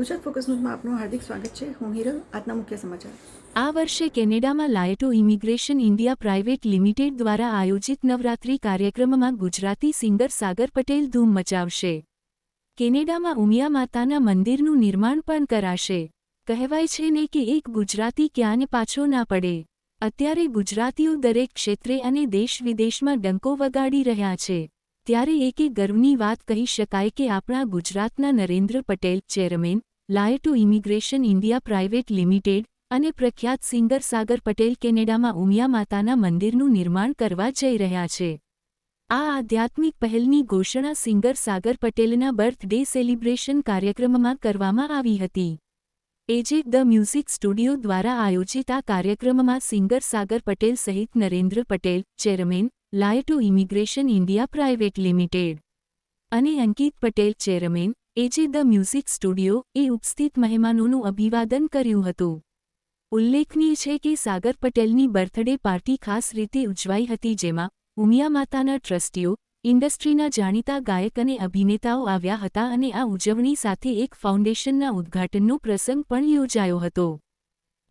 Gujarat focus ન્યૂઝમાં આપનું હાર્દિક સ્વાગત છે. હું હિરલ, આજના મુખ્ય સમાચાર. આ વર્ષે કેનેડામાં Lyto immigration India private limited દ્વારા આયોજિત નવરાત્રી કાર્યક્રમમાં ગુજરાતી સિંગર સાગર પટેલ ધૂમ મચાવશે. કેનેડામાં ઉમિયા માતાના મંદિરનું નિર્માણ પણ કરાશે. કહેવાય છે ને કે એક ગુજરાતી ક્યાંને પાછો ના પડે. અત્યારે ગુજરાતીઓ દરેક ક્ષેત્રે અને દેશ વિદેશમાં ડંકો વગાડી રહ્યા છે. ત્યારે એકે ગર્વની વાત કહી શકાય કે આપણા ગુજરાતના Narendra Patel, chairman Lyto immigration India private limited અને પ્રખ્યાત સિંગર સાગર પટેલ કેનેડામાં ઉમિયા માતાના મંદિરનું નિર્માણ કરવા જઈ રહ્યા છે. આ આધ્યાત્મિક પહેલની ઘોષણા સિંગર સાગર પટેલના બર્થડે સેલિબ્રેશન કાર્યક્રમમાં કરવામાં આવી હતી. એજે ધ મ્યુઝિક સ્ટુડિયો દ્વારા આયોજિત આ કાર્યક્રમમાં સિંગર સાગર પટેલ સહિત Narendra Patel, chairman લાયટો immigration India private limited અને Ankit Patel, chairman AJ the music studio એ ઉપસ્થિત મહેમાનોનું અભિવાદન કર્યું હતું. ઉલ્લેખનીય છે કે સાગર પટેલની બર્થડે પાર્ટી ખાસ રીતે ઉજવાઈ હતી જેમાં ઉમિયા માતાના ટ્રસ્ટીઓ, ઇન્ડસ્ટ્રીના જાણીતા ગાયક અને અભિનેતાઓ આવ્યા હતા અને આ ઉજવણી સાથે એક ફાઉન્ડેશનના ઉદ્ઘાટનનો પ્રસંગ પણ યોજાયો હતો.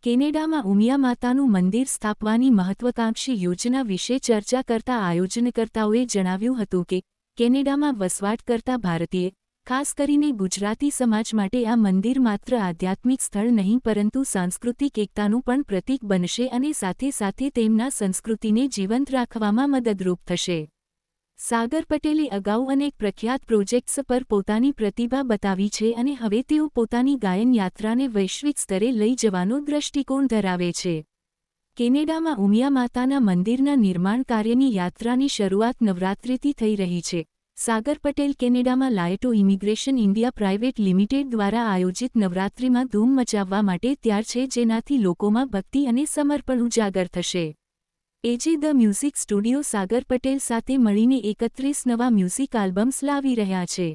કેનેડામાં ઉમિયા માતાનું મંદિર સ્થાપવાની મહત્વાકાંક્ષી યોજના વિશે ચર્ચા કરતા આયોજનકર્તાઓએ જણાવ્યું હતું કે કેનેડામાં વસવાટ કરતા ભારતીય ખાસ કરીને ગુજરાતી સમાજ માટે આ મંદિર માત્ર આધ્યાત્મિક સ્થળ નહીં, પરંતુ સાંસ્કૃતિક એકતાનું પણ પ્રતીક બનશે અને સાથે સાથે તેમના સંસ્કૃતિને જીવંત રાખવામાં મદદરૂપ થશે. સાગર પટેલે અગાઉ અનેક પ્રખ્યાત પ્રોજેક્ટ્સ પર પોતાની પ્રતિભા બતાવી છે અને હવે તેઓ પોતાની ગાયન યાત્રાને વૈશ્વિક સ્તરે લઈ જવાનો દ્રષ્ટિકોણ ધરાવે છે. કેનેડામાં ઉમિયા માતાના મંદિરના નિર્માણ કાર્યની યાત્રાની શરૂઆત નવરાત્રિથી થઈ રહી છે. સાગર પટેલ કેનેડામાં લાયટો ઇમિગ્રેશન ઇન્ડિયા પ્રાઇવેટ લિમિટેડ દ્વારા આયોજિત નવરાત્રિમાં ધૂમ મચાવવા માટે ત્યાર છે, જેનાથી લોકોમાં ભક્તિ અને સમર્પણ ઉજાગર થશે. AJ the music studio Sagar Patel સાથે મળીને એકત્રીસ નવા મ્યુઝિક આલ્બમ્સ લાવી રહ્યા છે.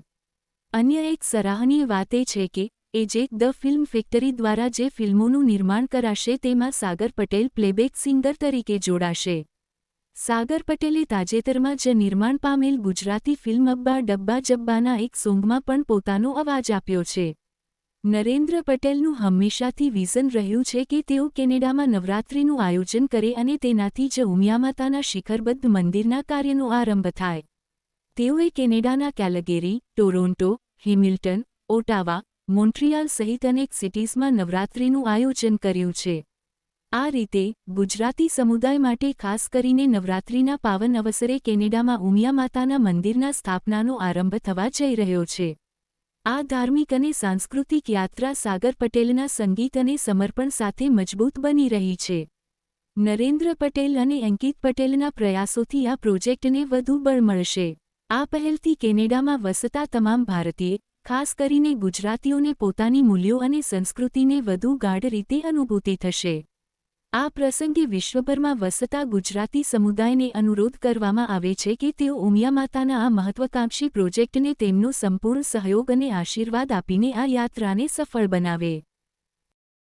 અન્ય એક સરાહનીય વાત એ છે કે, એજે ધ ફિલ્મ ફેક્ટરી દ્વારા જે ફિલ્મોનું નિર્માણ કરાશે તેમાં સાગર પટેલ પ્લેબેક સિંગર તરીકે જોડાશે. સાગર પટેલે તાજેતરમાં જ નિર્માણ પામેલ ગુજરાતી ફિલ્મ અબ્બા ડબ્બા જબ્બાના એક સોંગમાં પણ પોતાનો અવાજ આપ્યો છે. નરેન્દ્ર પટેલનું હંમેશાથી વિઝન રહ્યું છે કે તેઓ કેનેડામાં નવરાત્રિનું આયોજન કરે અને તેનાથી જ ઉમિયામાતાના શિખરબદ્ધ મંદિરના કાર્યનો આરંભ થાય. તેઓએ કેનેડાના કેલગેરી, ટોરોન્ટો, હિમિલ્ટન, ઓટાવા, મોન્ટ્રિયાલ સહિત અનેક સિટીઝમાં નવરાત્રિનું આયોજન કર્યું છે. આ રીતે, ગુજરાતી સમુદાય માટે ખાસ કરીને નવરાત્રિના પાવન અવસરે કેનેડામાં ઉમિયા માતાના મંદિરના સ્થાપનાનો આરંભ થવા જઈ રહ્યો છે. આ ધાર્મિક અને સાંસ્કૃતિક યાત્રા સાગર પટેલના સંગીત અને સમર્પણ સાથે મજબૂત બની રહી છે. નરેન્દ્ર પટેલ અને અંકિત પટેલના પ્રયાસોથી આ પ્રોજેક્ટને વધુ બળ મળશે. આ પહેલથી કેનેડામાં વસતા તમામ ભારતીય, ખાસ કરીને ગુજરાતીઓને પોતાની મૂલ્યો અને સંસ્કૃતિને વધુ ગાઢ રીતે અનુભૂતિ થશે. આ પ્રસંગે વિશ્વભરમાં વસતા ગુજરાતી સમુદાયને અનુરોધ કરવામાં આવે છે કે તેઓ ઉમિયા માતાના આ મહત્વકાંક્ષી પ્રોજેક્ટને તેમનો સંપૂર્ણ સહયોગ અને આશીર્વાદ આપીને આ યાત્રાને સફળ બનાવે.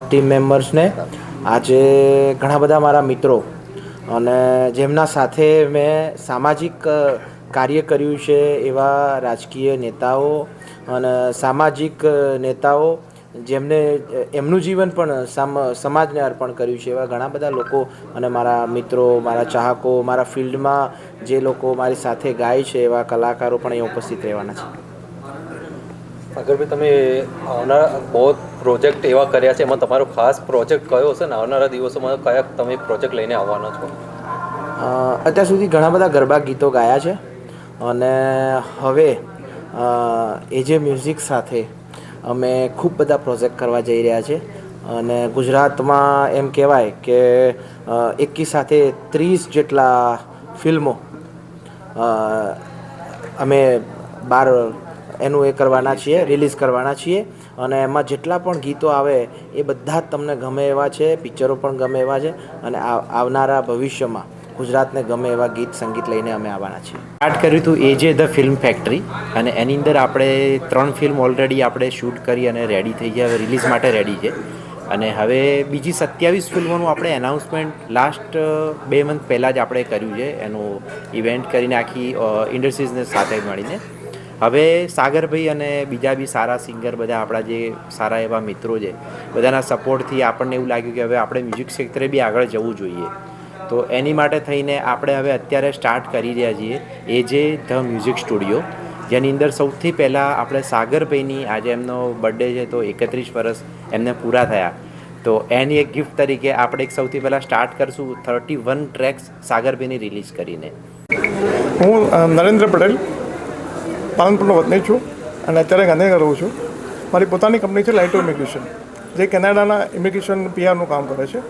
ટીમ મેમ્બર્સને આજે ઘણા બધા મારા મિત્રો અને જેમના સાથે મેં સામાજિક કાર્ય કર્યું છે એવા રાજકીય નેતાઓ અને સામાજિક નેતાઓ જેમને એમનું જીવન પણ સમાજને અર્પણ કર્યું છે એવા ઘણા બધા લોકો અને મારા મિત્રો મારા ચાહકો મારા ફિલ્ડમાં જે લોકો મારી સાથે ગાય છે એવા કલાકારો પણ અહીં ઉપસ્થિત રહેવાના છે. અગરભાઈ તમે આવનારા બહુ પ્રોજેક્ટ એવા કર્યા છે એમાં તમારો ખાસ પ્રોજેક્ટ કયો હશે ને? આવનારા દિવસોમાં કયા તમે પ્રોજેક્ટ લઈને આવવાના છો? અત્યાર સુધી ઘણા બધા ગરબા ગીતો ગાયા છે અને હવે એજે મ્યુઝિક સાથે અમે ખૂબ બધા પ્રોજેક્ટ કરવા જઈ રહ્યા છે. અને ગુજરાતમાં એમ કહેવાય કે એકી સાથે ત્રીસ જેટલા ફિલ્મો અમે બાર એનું એ કરવાના છીએ રિલીઝ કરવાના છીએ. અને એમાં જેટલા પણ ગીતો આવે, એ બધા જ તમને ગમે એવા છે પિક્ચરો પણ ગમે એવા છે. અને આવનારા ભવિષ્યમાં ગુજરાતને ગમે એવા ગીત સંગીત લઈને અમે આવવાના છીએ. સ્ટાર્ટ કર્યું હતું એજે ધ ફિલ્મ ફેક્ટરી અને એની અંદર આપણે ત્રણ ફિલ્મ ઓલરેડી આપણે શૂટ કરી અને રેડી થઈ ગયા. હવે રિલીઝ માટે રેડી છે. અને હવે બીજી સત્યાવીસ ફિલ્મોનું આપણે એનાઉન્સમેન્ટ લાસ્ટ બે મંથ પહેલાં જ આપણે કર્યું છે. એનું ઇવેન્ટ કરીને આખી ઇન્ડસ્ટ્રીઝને સાથે મળીને. હવે સાગરભાઈ અને બીજા બી સારા સિંગર બધા આપણા જે સારા એવા મિત્રો છે, બધાના સપોર્ટથી આપણને એવું લાગ્યું કે હવે આપણે મ્યુઝિક ક્ષેત્રે બી આગળ જવું જોઈએ. તો એની માટે થઈને આપણે હવે અત્યારે સ્ટાર્ટ કરી રહ્યા છીએ એ જે ધ મ્યુઝિક સ્ટુડિયો, જેની અંદર સૌથી પહેલાં આપણે સાગરભાઈની આજે એમનો બર્થડે છે તો એકત્રીસ વર્ષ એમને પૂરા થયા. તો એની એક ગિફ્ટ તરીકે આપણે એક સૌથી પહેલાં સ્ટાર્ટ કરશું થર્ટી વન ટ્રેક્સ સાગરભાઈની રિલીઝ કરીને. હું નરેન્દ્ર પટેલ પાલનપુરનો વતની છું અને અત્યારે ગાંધીનગર રહું છું. મારી પોતાની કંપની છે લાઇટો ઇમિગ્રેશન જે કેનેડાના ઇમિગ્રેશન પીઆરનું કામ કરે છે.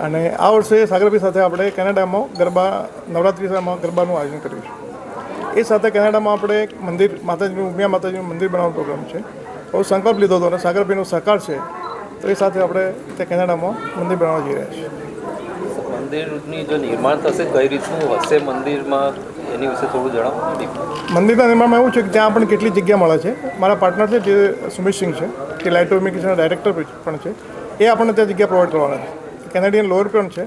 અને આ વર્ષે સાગરભાઈ સાથે આપણે કેનેડામાં ગરબા નવરાત્રિમાં ગરબાનું આયોજન કર્યું છે. એ સાથે કેનેડામાં આપણે એક મંદિર માતાજીનું ઉમિયા માતાજીનું મંદિર બનાવવાનો પ્રોગ્રામ છે. બહુ સંકલ્પ લીધો હતો અને સાગરભાઈનો સહકાર છે. તો એ સાથે આપણે ત્યાં કેનેડામાં મંદિર બનાવવા જઈ રહ્યા છીએ. મંદિરની જો નિર્માણ થશે કઈ રીતનું હશે મંદિરમાં? એની વિશે થોડું જણાવો. મંદિરના નિર્માણમાં એવું છે કે ત્યાં આપણને કેટલી જગ્યા મળે છે. મારા પાર્ટનર છે જે સુમિત સિંહ છે કે લાઇટો ઇમિગ્રેશનના ડાયરેક્ટર પણ છે. એ આપણને ત્યાં જગ્યા પ્રોવાઈડ કરવાના છે. કેનેડિયન લોયર પણ છે.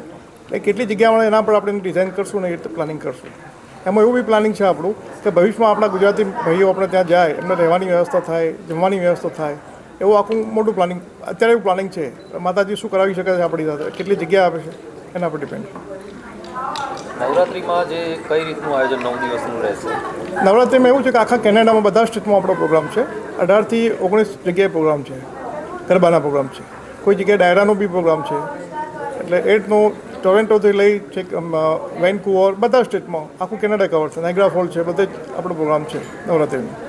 એ કેટલી જગ્યા મળે એના પર આપણે ડિઝાઇન કરશું ને એ રીતે પ્લાનિંગ કરશું. એમાં એવું બી પ્લાનિંગ છે આપણું કે ભવિષ્યમાં આપણા ગુજરાતી ભાઈઓ આપણે ત્યાં જાય એમને રહેવાની વ્યવસ્થા થાય જમવાની વ્યવસ્થા થાય. એવું આખું મોટું પ્લાનિંગ અત્યારે એવું પ્લાનિંગ છે. માતાજી શું કરાવી શકે છે આપણી સાથે? કેટલી જગ્યા આપે છે? એના પર ડિપેન્ડ નવરાત્રિમાં જે કઈ રીતનું આયોજન નવ દિવસનું રહેશે? નવરાત્રિમાં એવું છે કે આખા કેનેડામાં બધા સ્ટેટમાં આપણો પ્રોગ્રામ છે. અઢારથી ઓગણીસ જગ્યાએ પ્રોગ્રામ છે. ગરબાના પ્રોગ્રામ છે. કોઈ જગ્યાએ ડાયરાનો બી પ્રોગ્રામ છે. એટલે એટનું ટોરેન્ટોથી લઈ છે વેનકુવર, બધા સ્ટેટમાં, આખું કેનેડા કવર છે. નાઇગ્રા ફોલ છે, બધે જ આપણો પ્રોગ્રામ છે. નવરાત્રિનો.